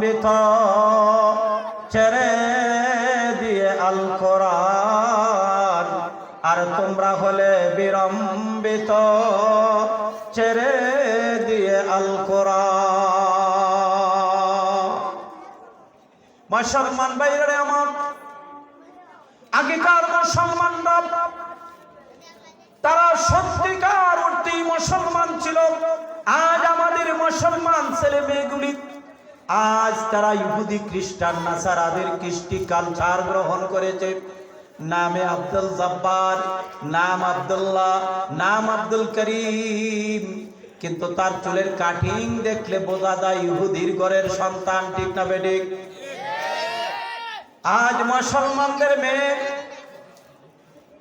বিত ছেড়ে দিয়ে আল কোরআন আর তোমরা হলে বিরম্বিত ছেড়ে দিয়ে আল কোরআন মুসলমান বাইরে আমার, আগেকার মুসলমানরা, তারা সত্যিকার অর্থে মুসলমান ছিল। আজ আমাদের মুসলমান ছেলে মেয়েগুলি আজ তারা ইহুদি খ্রিস্টান নাসারাদের কৃষ্টি কালচার গ্রহণ করেছে। নামে আব্দুল জব্বার, নাম আব্দুল্লাহ, নাম আব্দুল করিম। কিন্তু তার চুলের কাটিং দেখলে বোঝা যায় ইহুদির ঘরের সন্তান ঠিক না বেডিক আজ মুসলমানদের মেয়ে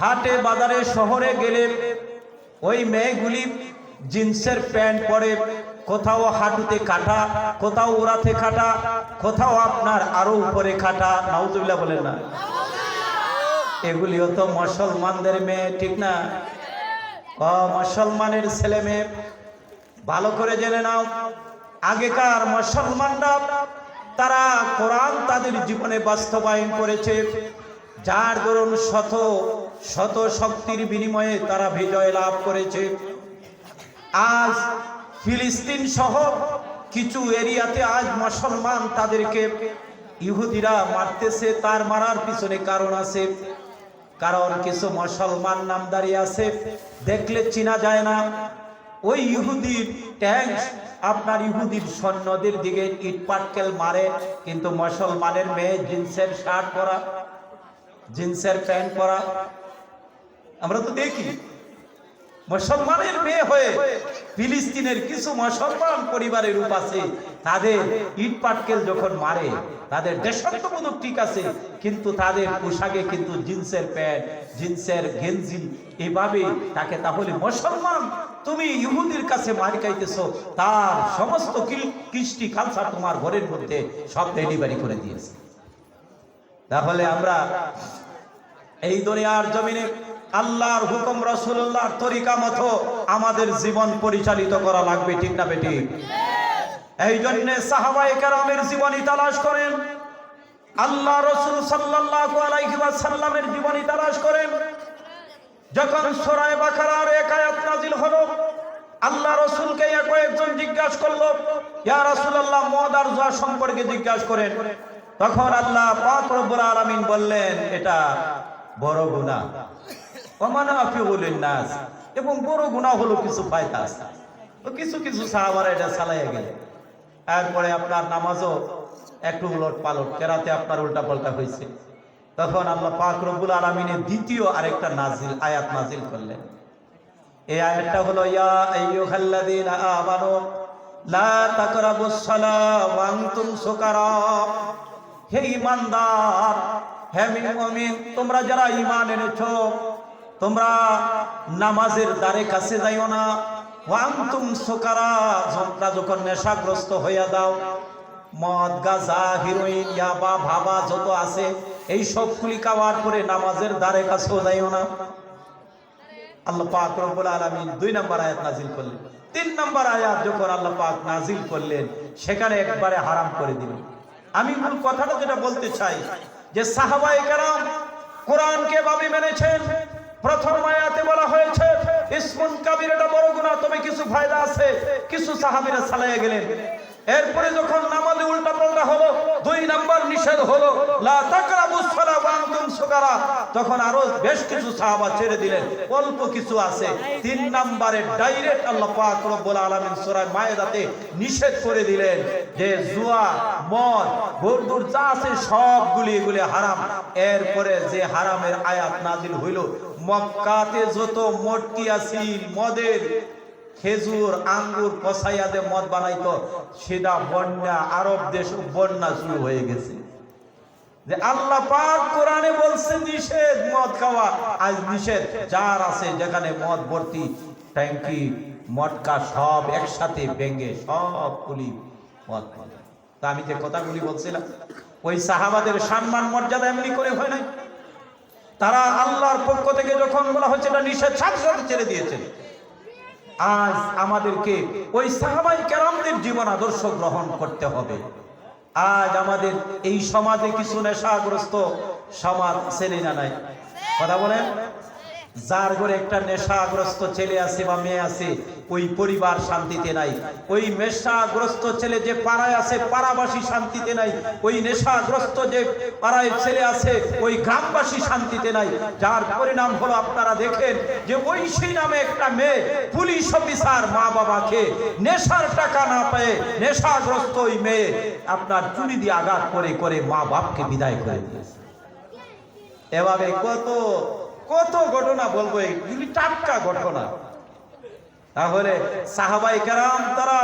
হাটে বাজারে শহরে গেলে ওই মেয়েগুলি জিন্সের প্যান্ট পরে কোথাও হাঁটুতে কাটা, কোথাও ওরাতে কাটা, কোথাও আপনার আরও উপরে কাটা, নাউজুবিল্লাহ বলেন না। এগুলিও তো মুসলমানদের মেয়ে, ঠিক না? ও মুসলমানের ছেলে মেয়ে, ভালো করে জেনে নাও। আগেকার মুসলমানরা, তারা কোরআন তাদের জীবনে বাস্তবায়ন করেছে। যার দরুন শত শত শক্তির বিনিময়ে তারা বিজয় লাভ করেছে। আজ ফিলিস্তিন সহ কিছু এরিয়াতে আজ মুসলমান তাদেরকে ইহুদিরা মারতেছে, তার মারার পিছনে কারণ আছে। কারণ কিছু মুসলমান নামদারি আছে, দেখলে চিনা যায় না। ওই ইহুদির ট্যাঙ্ক আপনার ইহুদির সৈন্যদের দিকে ইট পাটকেল মারে, কিন্তু মুসলমানের মেয়ে জিন্সের শার্ট পরা, জিন্সের প্যান্ট পরা। আমরা তো দেখি। মুসলমানের মেয়ে হয়ে ফিলিস্তিনের কিছু মুসলমান পরিবারের রূপ আছে, তাদের ইট পাটকেল যখন মারে, তাদের দেশাত্মবোধক ঠিক আছে, কিন্তু তাদের পোশাকে কিন্তু জিন্সের প্যান্ট, জিন্সের গেঞ্জি, এভাবে তাকে তাহলে মুসলমান তুমি ইহুদির কাছে মার খাইতেছ, তার সমস্ত কৃষ্টি কালচার তোমার ঘরের মধ্যে সব ডেলিভারি করে দিয়েছে। তাহলে আমরা এই দুনিয়ার জমিনে আল্লাহর হুকুম রসুল্লাহর তরিকা মতো আমাদের জীবন পরিচালিত করা লাগবে, ঠিক না বেটি এই জন্য সাহাবাই কেরামের জীবনী তালাশ করেন। আল্লাহ রসুল সাল্লাল্লাহু আলাইহি ওয়াসাল্লামের জীবনী তালাশ করেন। যখন সূরা বাকারার এক আয়াত নাজিল হলো, আল্লাহ রসুলকে কয়েকজন জিজ্ঞাসা করল, ইয়া রাসূলুল্লাহ, মদ আর জুয়া সম্পর্কে জিজ্ঞাসা করেন। তখন আল্লাহ পাক রব্বুল আলামিন বললেন, এটা বড় আফিউল নাস। এবং বড় গুনাহ হলো কিছু ফায়দা আছে। কিছু কিছু সাহাবারা এটা চালাইয়া গেল। এরপরে আপনার নামাজও একটু উলট পালট, কেরাতে আপনার উল্টা পাল্টা হয়েছে। তখন আল্লাহ পাক রব্বুল আলামিনের দ্বিতীয় আরেকটা নাজিল, আয়াত নাজিল করলেন। এই আয়াতটা হলো, ইয়া আইয়ুহাল্লাযীনা আমানু, লা তাকরাবুস সালাহ ওয়া আনতুম সুকারা। হে ঈমানদার, হে মুমিন, তোমরা যারা ঈমান এনেছো তোমরা নামাজের দ্বারে কাছে যাইও না। ওয়া আনতুম সুকারা, তোমরা যখন নেশাগ্রস্ত হইয়া দাও, মদ, গাজা, হিরোইন, ইয়াবা, ভাবা যত আছে, এই সবগুলি খাওয়ার পরে নামাজের দ্বারে কাছেও যাইও না। আল্লাহ পাক রব্বুল আলামিন দুই নম্বর আয়াত নাজিল করলেন। তিন নম্বর আয়াত যখন আল্লাহ পাক নাজিল করলেন, সেখানে একবারে হারাম করে দিলেন। আমি মূল কথাটা যেটা বলতে চাই, যে সাহাবাই কারাম কোরআনকে ভাবে মেনেছেন প্রথম আয়াতে বলা হয়েছে, ইসমুন কাবির, এটা বড় গুনাহ, তবে কিছু ফায়দা আছে। কিছু সাহাবীরা চালাইয়া গেলেন। এরপরে যখন নামাজে উল্টা পাল্টা হলো, দুই নাম্বার নিষেধ হলো তখন আরও বেশ কিছু সাহাবা ছেড়ে দিলেন। অল্প কিছু আছে। তিন নাম্বারে ডাইরেক্ট আল্লাহ পাক রব্বুল আলামিন সূরা মায়েদাতে নিষেধ করে দিলেন যে, জুয়া, মদ গরদুর যা আছে সবগুলি এগুলি হারাম। এরপরে যে হারামের আয়াত নাজিল হইল মক্কাতে যত মটকি আছিল, মদের খেজুর, আঙ্গুর কষাইয়া যে মদ বানাইতো, সেটা বন্যা, আরব দেশ বন্যা শুরু হয়ে গেছে। যে আল্লাহ পাক কোরআনে বলছে, নিষেধ মদ খাওয়া। আজ নিষেধ, যার আছে যেখানে মদ ভর্তি, ট্যাঙ্কি, মটকা সব একসাথে ভেঙে সব কুলি মদ। তা আমি যে কথাগুলি বলছিলাম, ওই সাহাবাদের সম্মান মর্যাদা এমনি করে হয় নাই? তারা আল্লাহর পক্ষ থেকে যখন বলা হচ্ছে এটা নিষেধ সাথে সাথে ছেড়ে দিয়েছেন আজ আমাদেরকে ওই সাহাবাই কেরামদের জীবন আদর্শ গ্রহণ করতে হবে। আজ আমাদের এই সমাজে কিছু নেশাগ্রস্ত সমাজ ছেলে না নাই। কথা বলেন? যার ঘরে একটা নেশাগ্রস্ত ছেলে আছে বা মেয়ে আছে, ওই পরিবার শান্তিতে নাই। ওই নেশাগ্রস্ত ছেলে যে পাড়ায় আছে, পাড়াবাসী শান্তিতে নাই। ওই নেশাগ্রস্ত যে পাড়ায় ছেলে আছে, ওই গ্রামবাসী শান্তিতে নাই। যার পরিণাম হলো আপনারা দেখেন যে ওই সেই নামে একটা মেয়ে পুলিশ অফিসার মা বাবাকে নেশার টাকা না পেয়ে নেশাগ্রস্ত ওই মেয়ে আপনার চুরি দিয়ে আঘাত করে করে মা বাপকে বিদায় করে দিয়েছে। এভাবে কত কত ঘটনা বলব টাটকা ঘটনা। তাহলে সাহাবাই কেরাম তারা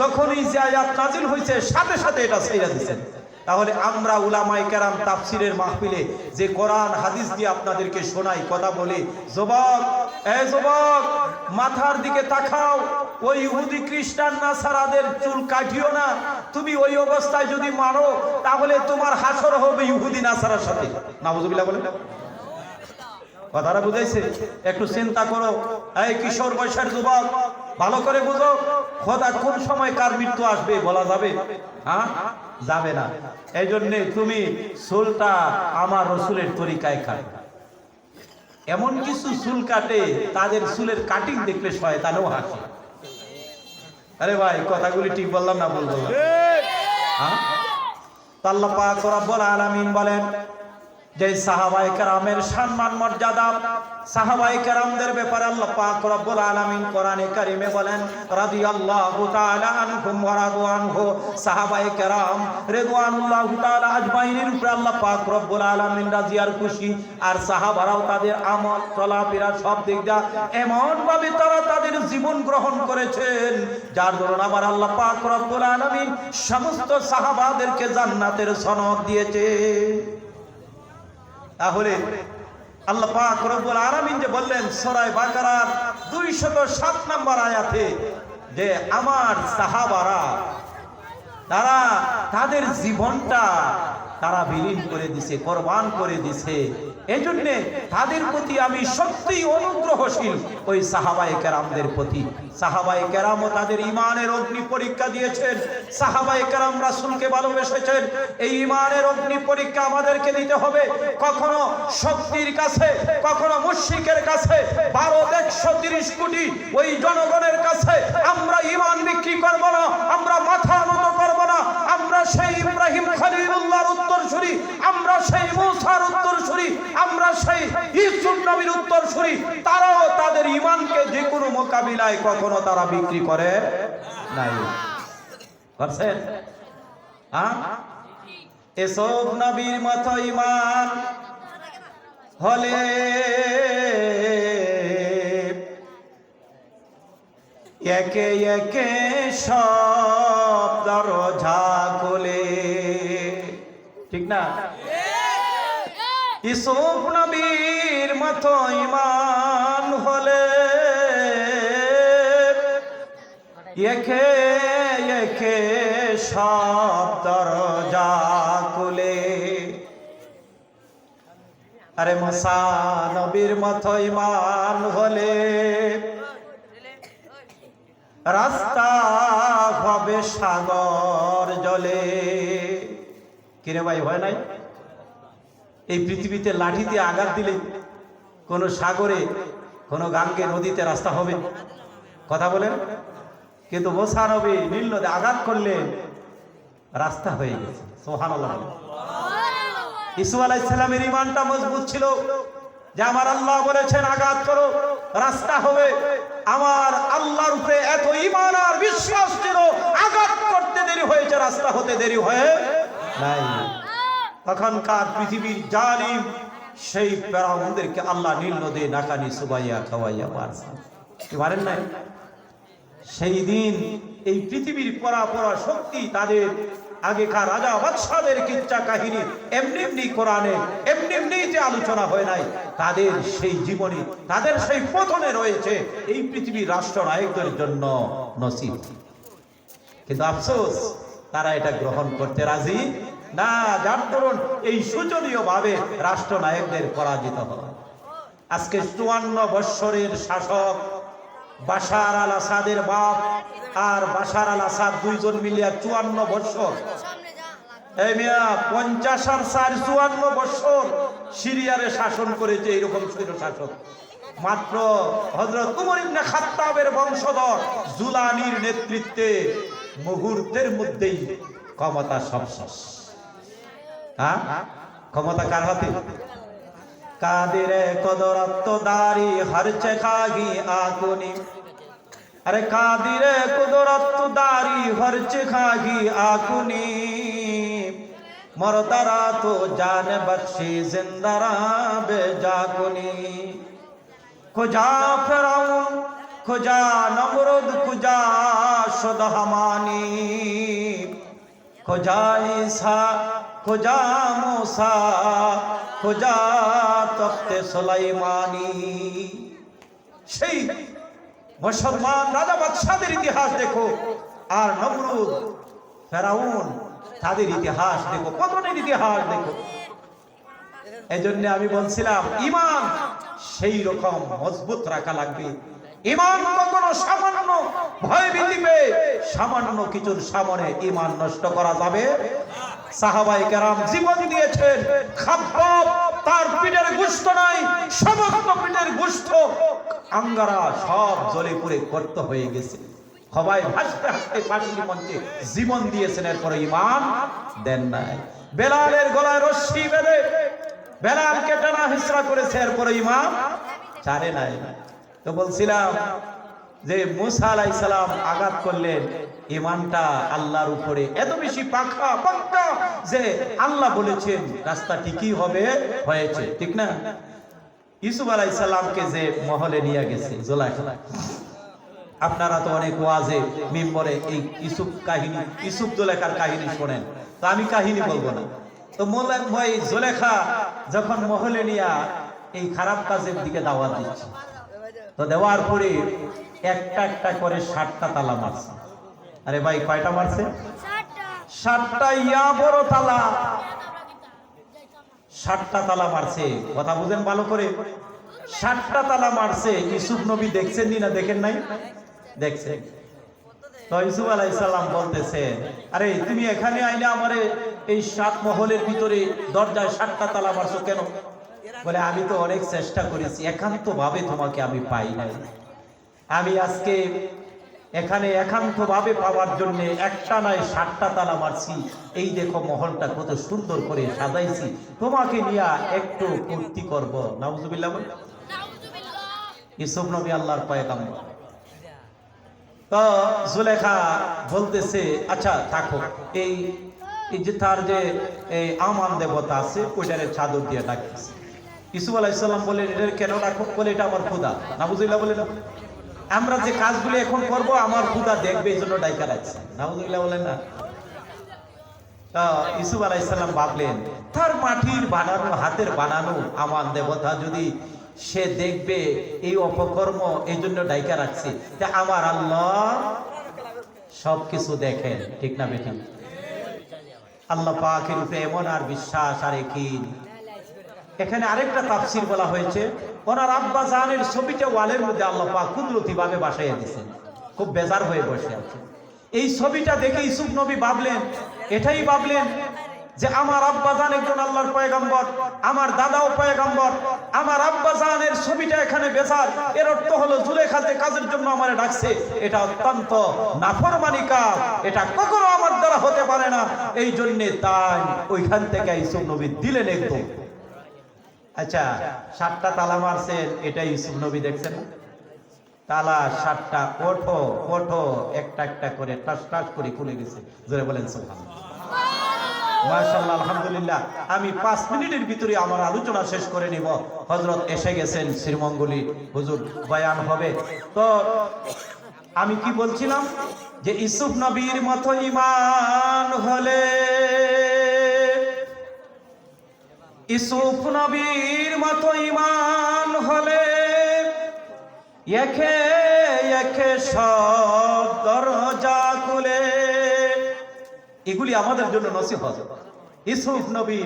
যখনই যে আয়াত নাজিল হয়েছে সাথে সাথে এটা ছেড়ে দিচ্ছেন তাহলে আমরা উলামাই কেরাম তাফসিরের মাহফিলে যে কোরআন, হাদিস দিয়ে আপনাদেরকে শোনাই, কথা বলি যুবক এ যুবক মাথার দিকে তাকাও, ওই ইহুদি খ্রিস্টান না সারাদের চুল কাটিও না। তুমি ওই অবস্থায় যদি মারো, তাহলে তোমার হাসর হবে ইহুদি নাসারার সাথে। নাবুজুবিল্লাহ বলেন। কথাটা বুঝাইছে একটু চিন্তা করো। এই কিশোর বয়সের যুবক ভালো করে বুঝো খোদা কোন সময় কার মৃত্যু আসবে বলা যাবে? হ্যাঁ? যাবে না। এই জন্যে তুমি চুলটা আমার রসুলের তরিকায় খায় এমন কিছু চুল কাটে তাদের চুলের কাটিং দেখলে শয়তানেও হাসে। আরে ভাই কথাগুলি ঠিক বললাম না বলব হ্যাঁ? তো আল্লাহ পাক রব্বুল আলামিন বলেন যে সাহাবাই কারামের সম্মান, মর্যাদা সাহাবাই কেরামদের ব্যাপারে আল্লাহ পাক রব্বুল আলামিন কোরআনে কারিমে বলেন, রাদিয়াল্লাহু তাআলা আনহুম ওয়া রাদু আনহু। সাহাবাই কারাম রিদওয়ানুল্লাহু তাআলা আজমাইনের উপরে আল্লাহ পাক রব্বুল আলামিন রাজি আর খুশি। আর সাহাবারাও তাদের আমল, চলাফেরা সব দিক দিয়ে এমন ভাবে তারা তাদের জীবন গ্রহণ করেছেন, যার দরুন আমার আল্লাহ পাক রব্বুল আলামিন সমস্ত সাহাবাদেরকে জান্নাতের সনদ দিয়েছে। তাহলে আল্লাহ পাক রব্বুল আলামিন যে বললেন সূরা বাকারার 207 নম্বর আয়াতে যে আমার সাহাবারা, তারা তাদের জীবনটা তারা বিলীন করে দিছে, কোরবান করে দিছে। এজন্য তাদের প্রতি আমি সত্যি অনুগ্রহশীল ওই সাহাবায়ে কেরামদের প্রতি। সাহাবায়ে কেরামও তাদের ইমানের অগ্নি পরীক্ষা দিয়েছেন। সাহাবায়ে কেরাম রাসূলকে ভালোবেসেছেন। এই ইমানের অগ্নি পরীক্ষা আমাদেরকে দিতে হবে। কখনো শক্তির কাছে, কখনো মুশরিকের কাছে ভারত একশো তিরিশ কোটি ওই জনগণের কাছে আমরা ইমান বিক্রি করব না, আমরা মাথা সেই ইব্রাহিম খলিলুল্লাহর উত্তরসূরি, আমরা সেই মুসার উত্তরসূরি, আমরা সেই ইউসুফ নবীর উত্তরসূরি, তারাও তাদের ইমানকে যে কোনো মোকাবিলায় কখনো তারা বিক্রি করে নাই। করছেন হ্যাঁ? এসব নবীর মতো ইমান হলে একে একে সব দরজা খোলে ঠিক না? ইসুফ নবীর মতো ইমান হলে একে একে সব দরজা খুলে। আরে মশা নবীর মতো ইমান হলে রাস্তা হবে সাগর জলে। কিরে ভাই হয় নাই? এই পৃথিবীতে লাঠি দিয়ে আঘাত দিলে কোনো সাগরে, কোনো গাঙ্গে নদীতে রাস্তা হবে? কথা বলেন। কিন্তু মোসা নবী নীল নদী আঘাত করলে রাস্তা হয়ে গেছে। সোহান ইসু আলাইসালামের ইমানটা মজবুত ছিল যে, আমার আল্লাহ বলেছেন আঘাত করো, রাস্তা হবে। আমার আল্লাহর উপরে এত ইমান আর বিশ্বাস ছিল আঘাত করতে দেরি হয়েছে, রাস্তা হতে দেরি হয়ে নাই। তখনকার পৃথিবীর জালিম সেই প্যারামদেরকে আল্লাহ নীল নদী নাকানি, সুবাইয়া, খাওয়াইয়া মারছেন কি পারেন নাই? সেই দিন এই পৃথিবীর পরা পরা শক্তি তাদের আগেকার রাজা বাদশাদের কিচ্ছা কাহিনী এমনি এমনি কোরআনে, এমনি এমনি যে আলোচনা হয় নাই, তাদের সেই জীবনী, তাদের সেই পতনে রয়েছে এই পৃথিবীর রাষ্ট্রনায়কদের জন্য নসিব। কিন্তু আফসোস, তারা এটা গ্রহণ করতে রাজি? না যার ধরুন এই শোচনীয় ভাবে রাষ্ট্রনায়কদের পরাজিত হয় আজকে চুয়ান্ন বৎসরের শাসক বাশার আল আসাদের বাপ আর বাশার আল আসাদ দুইজন মিলিয়া চুয়ান্ন বৎসর। পঞ্চাশ আর চার চুয়ান্ন বছর সিরিয়ারে শাসন করেছে মাত্র খাত্তাবের বংশধর জুলানির নেতৃত্বে মুহূর্তের মধ্যেই ক্ষমতা সব হ্যাঁ? ক্ষমতা কার হাতে? কাদের কদরত্ব দারি হরচে খাগি আগুনি। আরে কাদির কদরত্ব দারি হরচ খাগি আগুনি। মরদারা তো জান বখশি জিন্দারা বে জাগুনি খোজা ফেরাউন, খোজা নমরুদ, খুজা সদহমানি। খোজা ঈসা খোজা মোসা, খোজা তখতে সোলাইমানি। সেই মুসলমান রাজা বাদশাদের ইতিহাস দেখো, আর নমরুদ, ফেরাউন, তাদের ইতিহাস দেখো কতনের ইতিহাস দেখো। এই জন্য আমি বলছিলাম, ইমান সেই রকম মজবুত রাখা লাগবে। ইমান কখনো সামান্য ভয় বিধিবে, সামান্য কিছুর সামনে ইমান নষ্ট করা যাবে সাহাবাই কেরাম জীবন দিয়েছেন। খাব্বাব, তার পিঠের গুস্ত নাই, সমস্ত পিঠের গুস্ত। আঙ্গারা সব জলে পুরে গর্ত হয়ে গেছে। সবাই হাসতে হাসতে পাশি মঞ্চে জীবন দিয়েছেন, এরপরে ইমান দেন নাই। বেলালের গলায় রশ্মি বেঁধে বেলালকে টানা হিসরা করেছে, এরপরে ইমাম চারে নাই। তো বলছিলাম যে মুসা আলাই সালাম আঘাত করলেন, ইমানটা আল্লাহর উপরে এত বেশি পাখা পাক্কা যে আল্লাহ বলেছেন, রাস্তা ঠিকই হবে, হয়েছে। ঠিক না? ইসুফ আলাই সালামকে যে মহলে নিয়ে গেছে জোলাইখা আপনারা তো অনেক ওয়াজে, মিম্বরে এই ইসুফ কাহিনী ইসুফ জোলেখার কাহিনী শোনেন। তো আমি কাহিনী বলব না। তো মোলাম ভাই জোলেখা যখন মহলে নিয়া এই খারাপ কাজের দিকে দাওয়াত দিচ্ছে, তো দেওয়ার পরে একটা একটা করে ষাটটা তালা মারছে। আরে ভাই কয়টা মারছে? ষাটটা। ইয়া বড় তালা। ষাটটা তালা মারছে। কথা বুঝেন ভালো করে। ষাটটা তালা মারছে। ইসুফ নবী দেখছেন নি না দেখেন নাই? দেখছেন। তো ইসুফ আলাইসাল্লাম বলতেছে আরে তুমি এখানে আইলে আমারে এই সাত মহলের ভিতরে দরজায় ষাটটা তালা মারছো কেন? বলে আমি তো অনেক চেষ্টা করেছি। একান্ত ভাবে তোমাকে আমি পাই নাই। আমি আজকে এখানে একান্ত ভাবে পাওয়ার জন্য একটা নয় সাতটা তালা মারছি। এই দেখো মহলটা কত সুন্দর করে সাজাইছি। তোমাকে নিয়ে একটু ফুর্তি করব। নাউজুবিল্লাহ বলে। ইসুফ নবী আল্লাহর পয়গাম্বর। তো জুলেখা বলতেছে আচ্ছা থাকো। এই যে তার যে আমান দেবতা আছে ওইটারে চাদর দিয়ে ডাকতেছে। ইসুফ আলাইসাল্লাম বলে এটা কেন রাখো বলে এটা আমার খুদা নাবুজুল্লাহ বলে না। আমরা যে কাজগুলো এখন করব, আমার খুদা দেখবে এই জন্য ডাইকা রাখছে। নাবুজুল্লাহ বলেন না। ইসুফ আলাইসাল্লাম ভাবলেন, তার মাটির বানানো, হাতের বানানো আমার দেবতা যদি সে দেখবে এই অপকর্ম, এই জন্য ডাইকা রাখছে, তা আমার আল্লাহ সব কিছু দেখেন। ঠিক না বেঠিক? আল্লাহ পাকের উপরে এমন আর বিশ্বাস আর একিন এখানে আরেকটা তাফসির বলা হয়েছে ওনার আব্বা জানের ছবিটা ওয়ালের মধ্যে আল্লাহ পাক কুদরতি ভাবে বাসাইয়া দিয়েছেন খুব বেজার হয়ে বসে আছে। এই ছবিটা দেখে ইসুফ নবী ভাবলেন, এটাই ভাবলেন যে আমার আব্বা জান একজন আল্লাহর পয়গাম্বর, আমার দাদাও পয়গাম্বর, আমার আব্বা জানের ছবিটা এখানে বেজার। এর অর্থ হলো জুলেখাতে কাজের জন্য আমার ডাকছে, এটা অত্যন্ত নাফরমানি কাজ এটা কখনো আমার দ্বারা হতে পারে না। এই জন্যে তাই ওইখান থেকে ইসুফ নবী দিলেন একদম। আচ্ছা সাতটা তালা এটা ইউসুফ নবী দেখছেন? তালা সাতটা, ওঠো ওঠো, একটা একটা করে টাস টাস করে খুলে গেছে। জোরে বলেন আলহামদুলিল্লাহ। আমি পাঁচ মিনিটের ভিতরে আমার আলোচনা শেষ করে নিব। হজরত এসে গেছেন শ্রীমঙ্গলী। হুজুর, বয়ান হবে। তো আমি কি বলছিলাম? যে ইসুফ নবীর মতো ইমান হলে ইসুফ নবীর মতো ইমান হলে একে একে সব দরজা খুলে। এগুলি আমাদের জন্য নসিহত। ইসুফ নবী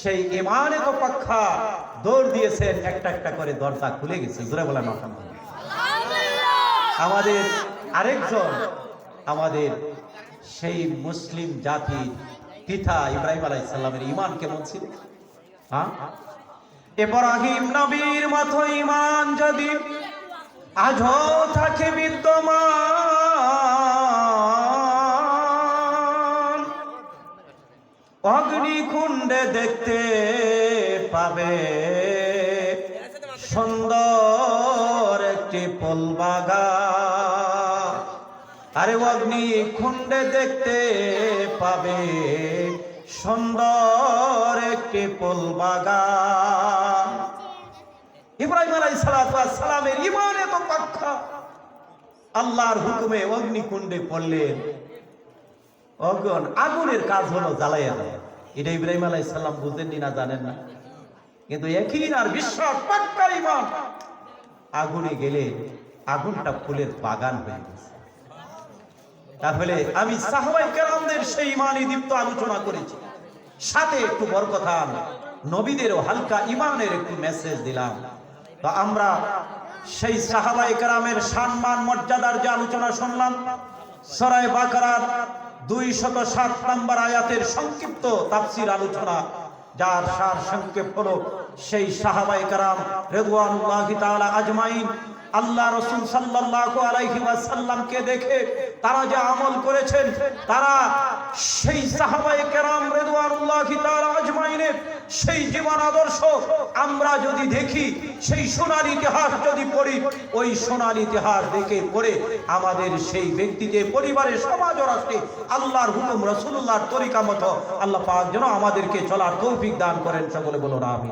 সেই ইমানে তো পাক্ষা দৌড় দিয়েছেন একটা একটা করে দরজা খুলে গেছে। জোরে বলেন আলহামদুলিল্লাহ। আমাদের আরেকজন আমাদের সেই মুসলিম জাতির পিতা ইব্রাহিম আলাইসাল্লামের ইমান কেমন ছিল। হ্যাঁ? ইব্রাহিম নবীর মতো ইমান যদি আজও থাকে বিদ্যমান, অগ্নিকুণ্ডে দেখতে পাবে সুন্দর একটি ফুল বাগান আরে অগ্নিকুণ্ডে দেখতে পাবে সুন্দর একটি ফুল বাগান। ইব্রাহিম আলাই সালামের ইমানে তো পাক্কা। আল্লাহর হুকুমে অগ্নিকুণ্ডে পড়লেন। অগন আগুনের কাজ হলো জ্বালাইয়া দেয়। এটা ইব্রাহিম আলাই সাল্লাম বুঝেননি না জানেন না। কিন্তু একই আর বিশ্বাস পাক্কা ইমান আগুনে গেলে আগুনটা ফুলের বাগান হয়ে গেছে। তাহলে আমি সাহাবাই কেরামদের সেই ইমানি দীপ্ত আলোচনা করেছি। সাথে একটু বড় কথা নবীদেরও হালকা ইমানের একটু মেসেজ দিলাম। তো আমরা সেই সাহাবাই কেরামের সম্মান, মর্যাদার যে আলোচনা শুনলাম সরাই বাকারার দুই শত সাত নম্বর আয়াতের সংক্ষিপ্ত তাফসির আলোচনা, যার সার সংক্ষেপ হলো, সেই সাহাবাই কারাম তাআলা আজমাইন আল্লাহ রসুল সাল্লাল্লাহু আলাইহি ওয়াসাল্লামকে দেখে তারা যে আমল করেছেন, তারা সেই সাহাবায়ে কেরাম রেদওয়ানুল্লাহি তাআলা আজমাইনের সেই জীবন আদর্শ আমরা যদি দেখি, সেই সোনার ইতিহাস যদি পড়ি, ওই সোনার ইতিহাস দেখে পড়ে আমাদের সেই ব্যক্তিকে পরিবারের সমাজ ও রাষ্ট্রে আল্লাহর হুকুম রসুল্লাহর তরিকা মতো আল্লাহ পাক যেন আমাদেরকে চলার তৌফিক দান করেন সকলে বলুন আমি